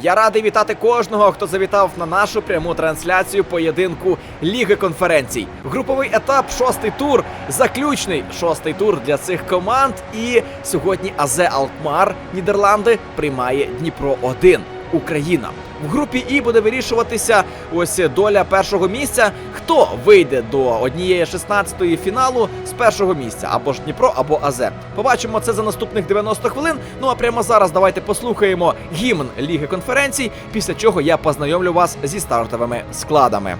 Я радий вітати кожного, хто завітав на нашу пряму трансляцію поєдинку Ліги конференцій. Груповий етап, шостий тур, заключний шостий тур для цих команд. І сьогодні АЗ Алкмар Нідерланди приймає Дніпро 1 Україна. В групі І буде вирішуватися ось доля першого місця. Хто вийде до однієї 16-ї фіналу з першого місця або ж Дніпро, або АЗ. Побачимо це за наступних 90 хвилин. Ну а прямо зараз давайте послухаємо гімн Ліги конференцій, після чого я познайомлю вас зі стартовими складами.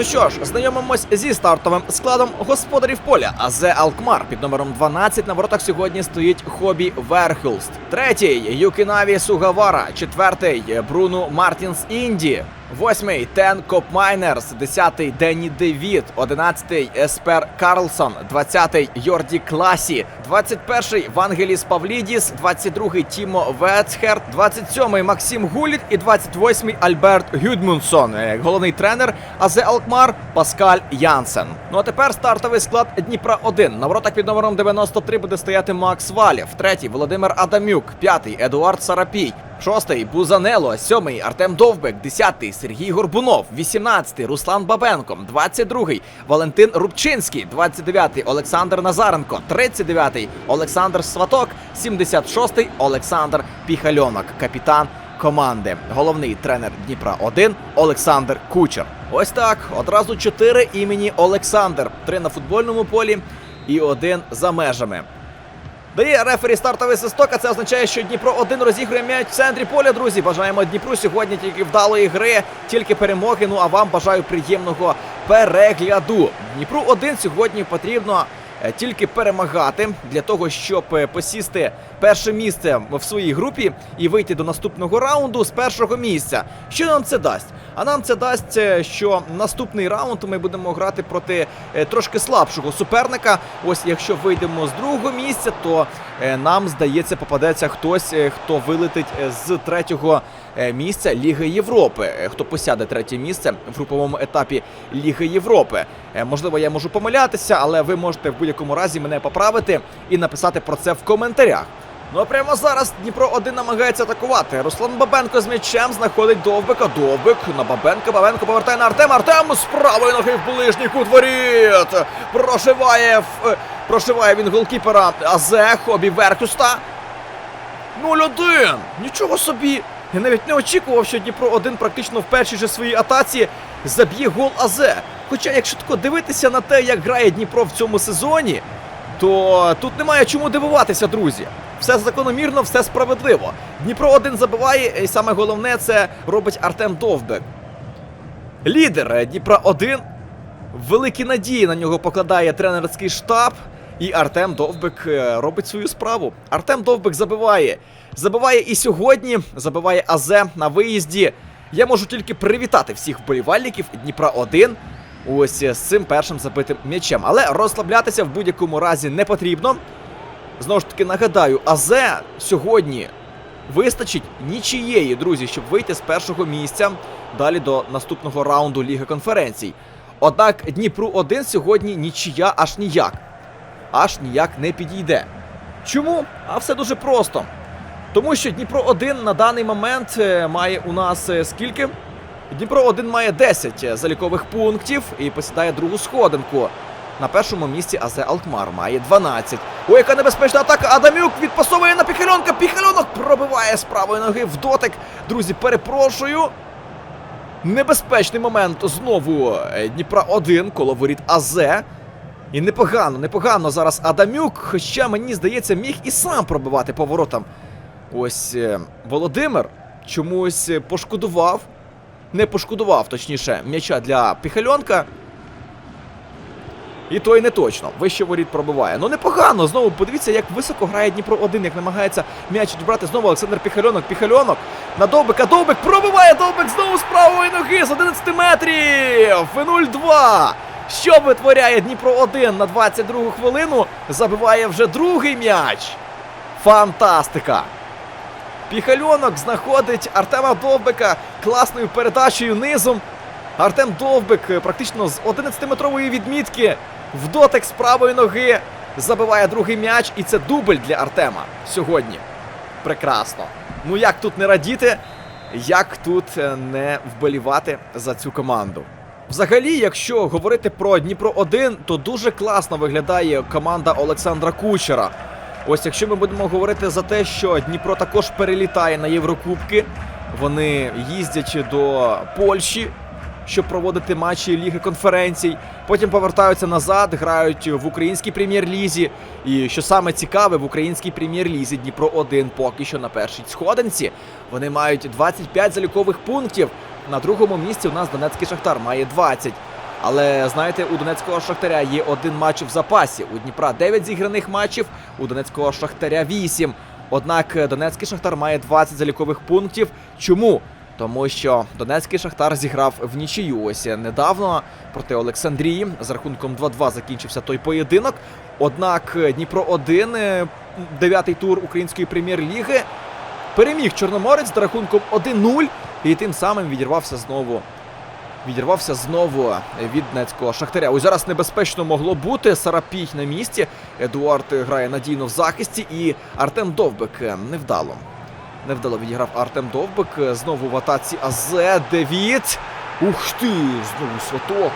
Ну що ж, знайомимось зі стартовим складом господарів поля. АЗ Алкмар під номером 12 на воротах сьогодні стоїть Хобі Верхюлст. Третій Юкінаві Сугавара. Четвертий Бруно Мартінс Інді. Восьмий Тен Копмайнерс, десятий Денні Девід, одинадцятий Еспер Карлсон, двадцятий Йорді Класі, двадцять перший Вангеліс Павлідіс, двадцять другий Тімо Ветхерт, двадцять сьомий Максим Гуліт і двадцять восьмий Альберт Гюдмунсон. Е, Головний тренер АЗ Алкмар Паскаль Янсен. Ну а тепер стартовий склад Дніпра 1 На воротах під номером 93 буде стояти Макс Валєв, третій Володимир Адамюк, п'ятий Едуард Сарапій. Шостий Бузанело, сьомий Артем Довбек, десятий Сергій Горбунов, вісімнадцятий Руслан Бабенко, двадцять другий Валентин Рубчинський, двадцять дев'ятий Олександр Назаренко, тридцять дев'ятий Олександр Сваток, сімдесят шостий Олександр Піхальонок, капітан команди. Головний тренер Дніпра 1 Олександр Кучер. Ось так. Одразу чотири імені Олександр. Три на футбольному полі і один за межами. Дає рефері стартовий свисток, а це означає, що Дніпро 1 розігрує м'яч в центрі поля, друзі. Бажаємо Дніпру сьогодні тільки вдалої гри, тільки перемоги. Ну а вам бажаю приємного перегляду. Дніпру 1 сьогодні потрібно е, тільки перемагати для того, щоб е, посісти перше місце в своїй групі і вийти до наступного раунду з першого місця. Що нам це дасть? А нам це дасть, е, що наступний раунд ми будемо грати проти е, трошки слабшого суперника. Ось якщо вийдемо з другого місця, то е, нам здається, попадеться хтось, хто вилетить з третього місця Ліги Європи. Хто посяде третє місце в груповому етапі Ліги Європи. Можливо, я можу помилятися, але ви можете в будь-якому разі мене поправити і написати про це в коментарях. Ну а прямо зараз Дніпро 1 намагається атакувати. Руслан Бабенко з м'ячем знаходить Довбика. Довбик на Бабенка. Бабенко повертає на Артема. Артем з правої ноги в ближній кут воріт. Прошиває е, прошиває він голкіпера Азе Хобі Веркуста. 0-1! Нічого собі! Я навіть не очікував, що Дніпро 1 практично в першій же своїй атаці заб'є гол Азе. Хоча, якщо тако дивитися на те, як грає Дніпро в цьому сезоні, то тут немає чому дивуватися, друзі. Все закономірно, все справедливо. Дніпро 1 забиває, і саме головне це робить Артем Довбек. Лідер е, Дніпра 1 великі надії на нього покладає тренерський штаб. І Артем Довбик е, робить свою справу. Артем Довбик забиває. Забиває і сьогодні, забиває АЗ на виїзді. Я можу тільки привітати всіх вболівальників Дніпра 1 ось е, з цим першим забитим м'ячем. Але розслаблятися в будь-якому разі не потрібно. Знову ж таки нагадаю, АЗ сьогодні вистачить нічієї, друзі, щоб вийти з першого місця далі до наступного раунду Ліги конференцій. Однак Дніпру 1 сьогодні нічия аж ніяк. Аж ніяк не підійде. Чому? А все дуже просто. Тому що Дніпро 1 на даний момент е, має у нас е, скільки? Дніпро 1 має 10 залікових пунктів і посідає другу сходинку. На першому місці АЗ Алкмар має 12. Ой, яка небезпечна атака! Адамюк відпасовує на Піхальонка. Піхальонок пробиває з правої ноги в дотик. Друзі, перепрошую. Небезпечний момент знову е, Дніпра 1 коло воріт АЗ. І непогано, непогано зараз Адамюк, хоча мені здається, міг і сам пробивати поворотом. Ось е, Володимир чомусь е, пошкодував не пошкодував, точніше, м'яча для Піхальонка. І то й не точно. Вище воріт пробиває. Ну непогано. Знову подивіться, як високо грає Дніпро 1, як намагається м'яч відбрати знову Олександр Піхальонок. Піхальонок на Довбика. Довбик пробиває Довбик знову з правої ноги з 11 метрів. 0-2. Що витворяє Дніпро 1 на 22 хвилину? Забиває вже другий м'яч. Фантастика! Піхальонок знаходить Артема Довбика класною передачею низом. Артем Довбик е, практично з 11-метрової відмітки в дотик з правої ноги забиває другий м'яч, і це дубль для Артема сьогодні. Прекрасно. Ну як тут не радіти, як тут е, не вболівати за цю команду. Взагалі, якщо говорити про Дніпро 1, то дуже класно виглядає команда Олександра Кучера. Ось якщо ми будемо говорити за те, що Дніпро також перелітає на Єврокубки, вони їздять до Польщі, щоб проводити матчі Ліги конференцій. Потім повертаються назад, грають в українській прем'єр-лізі. І що саме цікаве, в українській прем'єр-лізі Дніпро 1 поки що на першій сходинці. Вони мають 25 залікових пунктів. На другому місці у нас Донецький Шахтар має 20. Але знаєте, у Донецького Шахтаря є один матч в запасі. У Дніпра 9 зіграних матчів, у Донецького Шахтаря 8. Однак Донецький Шахтар має 20 залікових пунктів. Чому? Тому що Донецький Шахтар зіграв в нічию ось недавно проти Олександрії. З рахунком 2-2 закінчився той поєдинок. Однак Дніпро 1, е, дев'ятий тур української прем'єр-ліги, переміг Чорноморець з рахунком 1-0 і тим самим відірвався знову. Відірвався знову від Донецького Шахтаря. Ось зараз небезпечно могло бути. Сарапій на місці. Едуард грає надійно в захисті, і Артем Довбик невдало. Невдало відіграв Артем Довбик. Е, Знову в атаці АЗ. Девід. Ух ти! Знову сваток.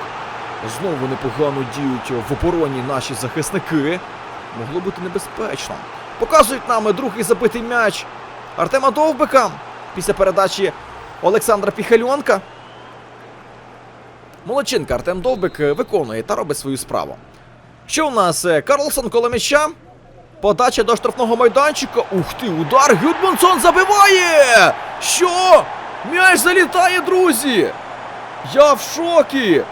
Знову непогано діють в обороні наші захисники. Могло бути небезпечно. Показують нам другий забитий м'яч Артема Довбика після передачі Олександра Піхальонка. Молодчинка Артем Довбик е, виконує та робить свою справу. Що у нас? Е, Карлсон коло м'яча. Подача до штрафного майданчика. Ух ти, удар! Гюдмансон забиває! Що? М'яч залітає, друзі! Я в шокі!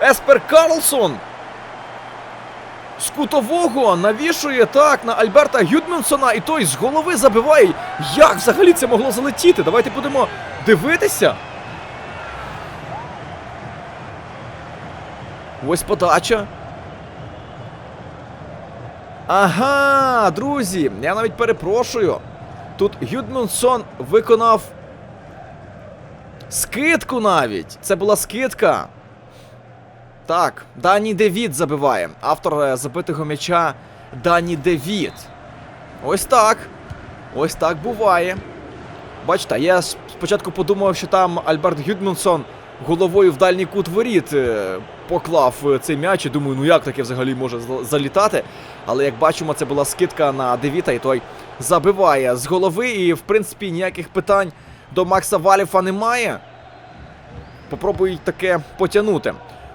Еспер Карлсон з кутового навішує так на Альберта Гюдмансона, і той з голови забиває. Як взагалі це могло залетіти? Давайте будемо дивитися. Ось подача. Ага, друзі, я навіть перепрошую. Тут Гюдмансон виконав скидку навіть. Це була скидка. Так, Дані Девід забиває. Автор е, забитого м'яча Дані Девід. Ось так. Ось так буває. Бачите, я спочатку подумав, що там Альберт Гюдмансон головою в дальній кут воріт е, поклав е, цей м'яч і думаю, ну як таке взагалі може залітати. Але як бачимо, це була скидка на Девіта, і той забиває з голови. І в принципі ніяких питань до Макса Валіфа немає. Попробують таке потягнути.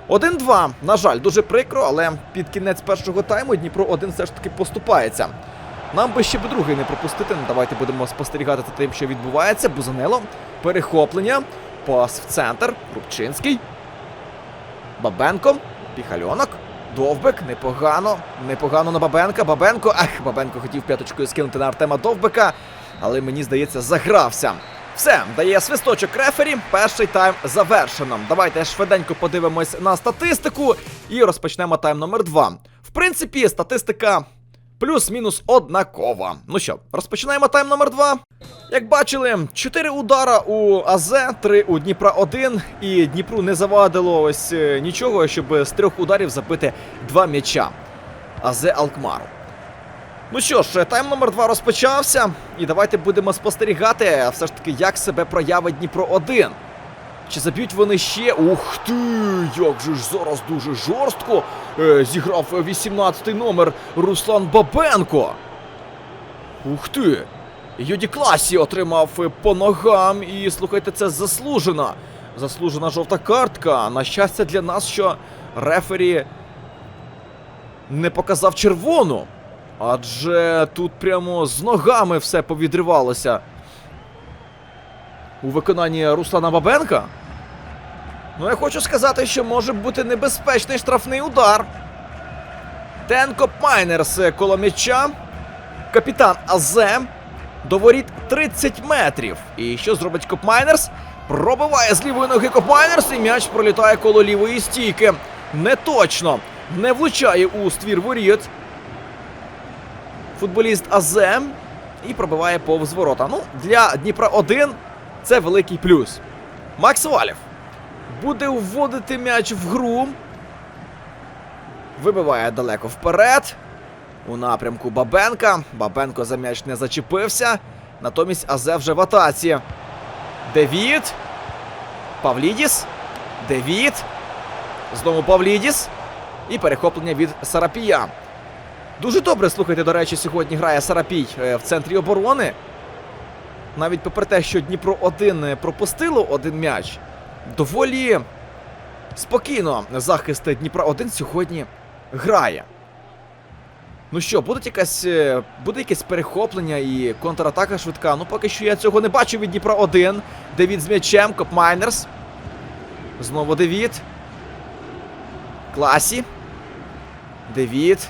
1-2. На жаль, дуже прикро, але під кінець першого тайму Дніпро 1 все ж таки поступається. Нам би ще б другий не пропустити. Ну, давайте будемо спостерігати за тим, що відбувається. Бузанело. Перехоплення. Пас в центр. Рубчинський. Бабенко. Піхальонок. Довбик. Непогано. Непогано на Бабенка. Бабенко. Ах, Бабенко хотів п'яточкою скинути на Артема Довбика. Але мені здається, загрався. Все, дає свисточок рефері. Перший тайм завершено. Давайте швиденько подивимось на статистику і розпочнемо тайм номер 2. В принципі, статистика плюс-мінус однакова. Ну що, розпочинаємо тайм номер 2. Як бачили, 4 удара у АЗ, 3 у Дніпра 1, і Дніпру не завадило ось е, нічого, щоб з трьох ударів забити два м'яча. АЗ Алкмару. Ну що ж, тайм номер 2 розпочався, і давайте будемо спостерігати, все ж таки, як себе проявить Дніпро 1. Чи заб'ють вони ще? Ух ти! Як же ж зараз дуже жорстко е, зіграв 18-й номер Руслан Бабенко. Ух ти! Юді Класі отримав по ногам, і слухайте, це заслужена. Заслужена жовта картка. На щастя для нас, що рефері не показав червону. Адже тут прямо з ногами все повідривалося. у виконанні Руслана Бабенка. Ну, я хочу сказати, що може бути небезпечний штрафний удар. Тенко Майнерс коло м'яча. Капітан Азе. До воріт 30 метрів. І що зробить Копмайнерс? Пробиває з лівої ноги Копмайнерс і м'яч пролітає коло лівої стійки. Не точно. Не влучає у ствір воріт. Футболіст Азе. І пробиває повз ворота. Ну, для Дніпра 1 це великий плюс. Макс Валів буде вводити м'яч в гру. Вибиває далеко вперед. У напрямку Бабенка. Бабенко за м'яч не зачепився. Натомість Азе вже в атаці. Девід. Павлідіс. Девід. Знову Павлідіс. І перехоплення від Сарапія. Дуже добре, слухайте, до речі, сьогодні грає Сарапій е, в центрі оборони. Навіть попри те, що Дніпро 1 пропустило один м'яч, доволі спокійно захист Дніпра 1 сьогодні грає. Ну що, буде якась, е, буде якесь перехоплення і контратака швидка. Ну, поки що я цього не бачу від Дніпра 1. Девід з м'ячем, Коп Майнерс. Знову Девід. Класі. Девід.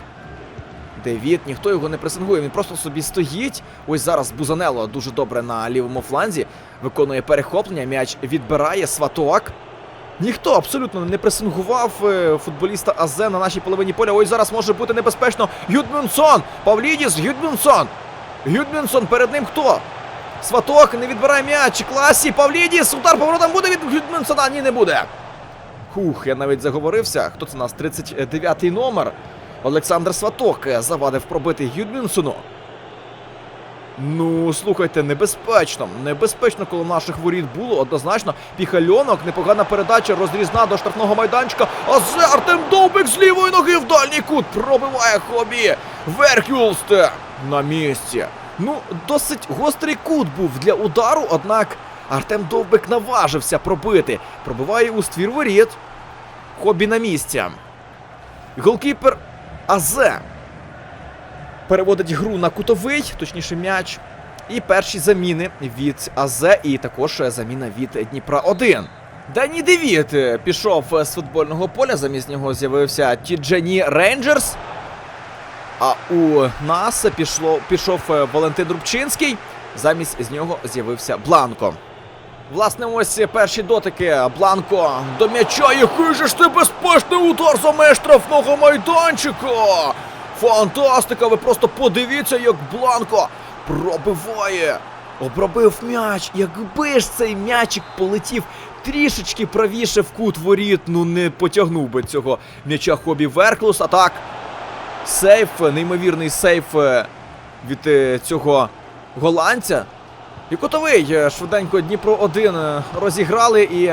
Девід, ніхто його не пресингує, він просто собі стоїть. Ось зараз Бузанело дуже добре на лівому фланзі. Виконує перехоплення, м'яч відбирає сваток. Ніхто абсолютно не пресингував е, футболіста Азе на нашій половині поля. Ось зараз може бути небезпечно. Гюдмюнсон! Павлідіс, Гюдмюнсон! Гюдмюнсон, перед ним хто? Сваток не відбирає м'яч. Класі, Павлідіс! Удар поворотом буде від Гюдмюнсона? Ні, не буде. Хух, я навіть заговорився. Хто це у нас? 39-й номер. Олександр Сваток е, завадив пробити Гюдмюнсону. Ну, слухайте, небезпечно. Небезпечно коло наших воріт було однозначно. Піхальонок, непогана передача, розрізна до штрафного майданчика. А Артем Довбик з лівої ноги в дальній кут пробиває хобі. Верхюлст на місці. Ну, досить гострий кут був для удару, однак Артем Довбик наважився пробити. Пробиває у ствір воріт. Хобі на місці. Голкіпер Азе переводить гру на кутовий, точніше м'яч. І перші заміни від АЗ, і також заміна від Дніпра 1. Дані Девід е, пішов з футбольного поля, замість нього з'явився Тіджені Рейнджерс. А у нас пішло, пішов е, Валентин Рубчинський, замість з нього з'явився Бланко. Власне, ось перші дотики Бланко до м'яча. Який же ж небезпечний удар за штрафного майданчика! Фантастика! Ви просто подивіться, як Бланко пробиває. Обробив м'яч. Якби ж цей м'ячик полетів трішечки правіше в кут воріт, ну не потягнув би цього м'яча Хобі Верклус. А так, сейф, неймовірний сейф е, від е, цього голландця. І котовий е, швиденько Дніпро 1 розіграли і,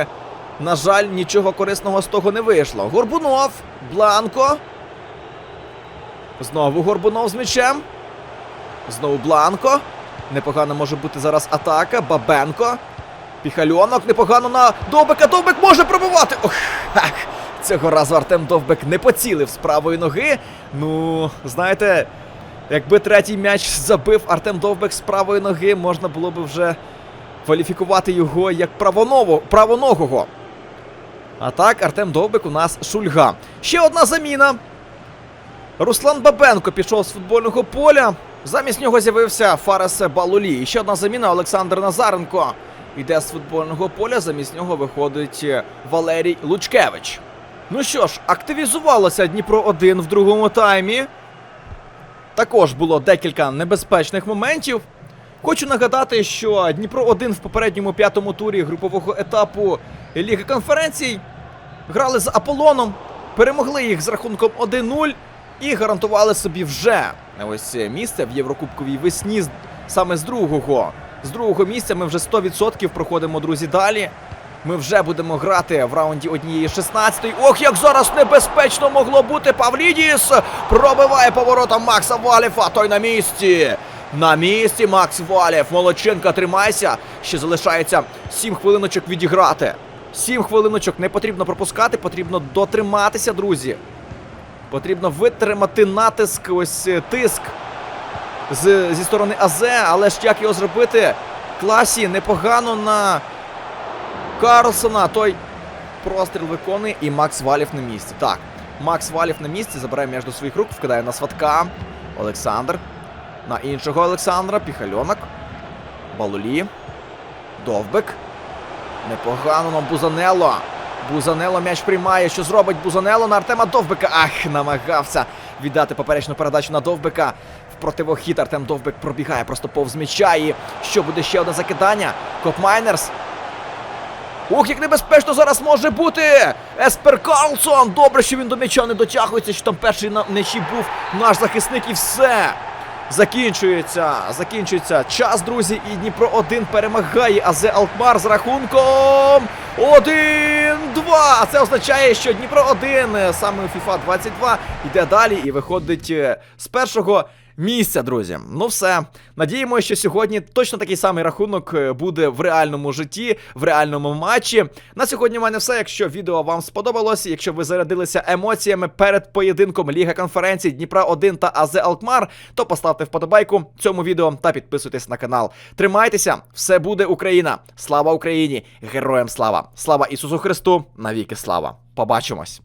на жаль, нічого корисного з того не вийшло. Горбунов, Бланко. Знову Горбунов з м'ячем. Знову Бланко. Непогано може бути зараз атака. Бабенко. Піхальонок непогано на Довбика. Довбик може пробивати. Ох, ах, цього разу Артем Довбик не поцілив з правої ноги. Ну, знаєте, якби третій м'яч забив Артем Довбик з правої ноги, можна було б вже кваліфікувати його як правоногого. А так, Артем Довбик у нас шульга. Ще одна заміна. Руслан Бабенко пішов з футбольного поля. Замість нього з'явився Фарес Балулі. І ще одна заміна Олександр Назаренко. Йде з футбольного поля, замість нього виходить Валерій Лучкевич. Ну що ж, активізувалося Дніпро 1 в другому таймі. Також було декілька небезпечних моментів. Хочу нагадати, що Дніпро 1 в попередньому п'ятому турі групового етапу Ліги конференцій грали з Аполлоном, перемогли їх з рахунком 1-0 і гарантували собі вже ось місце в Єврокубковій весні саме з другого. З другого місця ми вже 100% проходимо, друзі, далі. Ми вже будемо грати в раунді однієї 16 Ох, як зараз небезпечно могло бути. Павлідіс пробиває поворотом Макса Валєфа. Той на місці. На місці Макс Валєв. Молодчинка, тримайся. Ще залишається 7 хвилиночок відіграти. 7 хвилиночок не потрібно пропускати, потрібно дотриматися, друзі. Потрібно витримати натиск, ось е, тиск з, зі сторони АЗ, але ж як його зробити? класі непогано на Карлсона. Той простріл виконує і Макс Валів на місці. Так, Макс Валів на місці, забирає м'яч до своїх рук, вкидає на сватка. Олександр. На іншого Олександра. Піхальонок. Балулі. Довбик. Непогано на Бузанело. Бузанело м'яч приймає. Що зробить Бузанело на Артема Довбика? Ах, намагався віддати поперечну передачу на Довбика. В противохід Артем Довбик пробігає просто повз м'яча. І що буде ще одне закидання? Коп Майнерс. Ух, як небезпечно зараз може бути! Еспер Карлсон! Добре, що він до м'яча не дотягується, що там перший на м'ячі був наш захисник і все. Закінчується, закінчується час, друзі, і Дніпро 1 перемагає АЗ Алкмар з рахунком 1-2. Це означає, що Дніпро 1 е, саме у FIFA 22 йде далі і виходить е, з першого місця, друзі. Ну все. Надіємося, що сьогодні точно такий самий рахунок е, буде в реальному житті, в реальному матчі. На сьогодні в мене все. Якщо відео вам сподобалось, якщо ви зарядилися емоціями перед поєдинком Ліга конференцій Дніпра 1 та АЗ Алкмар, то поставте вподобайку цьому відео та підписуйтесь на канал. Тримайтеся, все буде Україна! Слава Україні! Героям слава! Слава Ісусу Христу! Навіки слава! Побачимось!